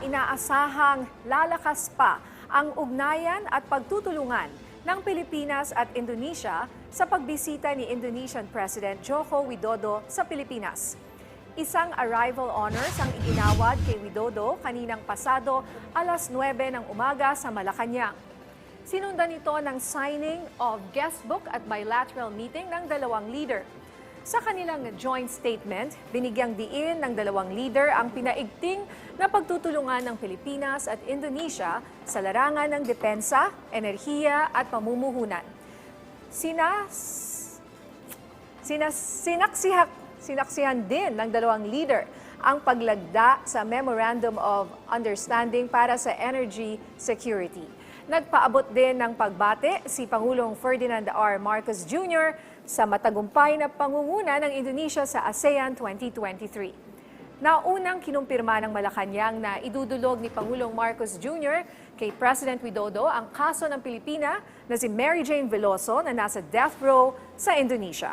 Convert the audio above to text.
Inaasahang lalakas pa ang ugnayan at pagtutulungan ng Pilipinas at Indonesia sa pagbisita ni Indonesian President Joko Widodo sa Pilipinas. Isang arrival honors ang iginawad kay Widodo kaninang pasado alas 9 ng umaga sa Malacanang. Sinundan ito ng signing of guest book at bilateral meeting ng dalawang leader. Sa kanilang joint statement, binigyang diin ng dalawang leader ang pinaigting na pagtutulungan ng Pilipinas at Indonesia sa larangan ng depensa, enerhiya at pamumuhunan. Sinas, sinas, sinaksihak, sinaksihan din ng dalawang leader ang paglagda sa Memorandum of Understanding para sa Energy Security. Nagpaabot din ng pagbate si Pangulong Ferdinand R. Marcos Jr. sa matagumpay na pangunguna ng Indonesia sa ASEAN 2023. Naunang kinumpirma ng Malacanang na idudulog ni Pangulong Marcos Jr. kay President Widodo ang kaso ng Pilipina na si Mary Jane Veloso na nasa death row sa Indonesia.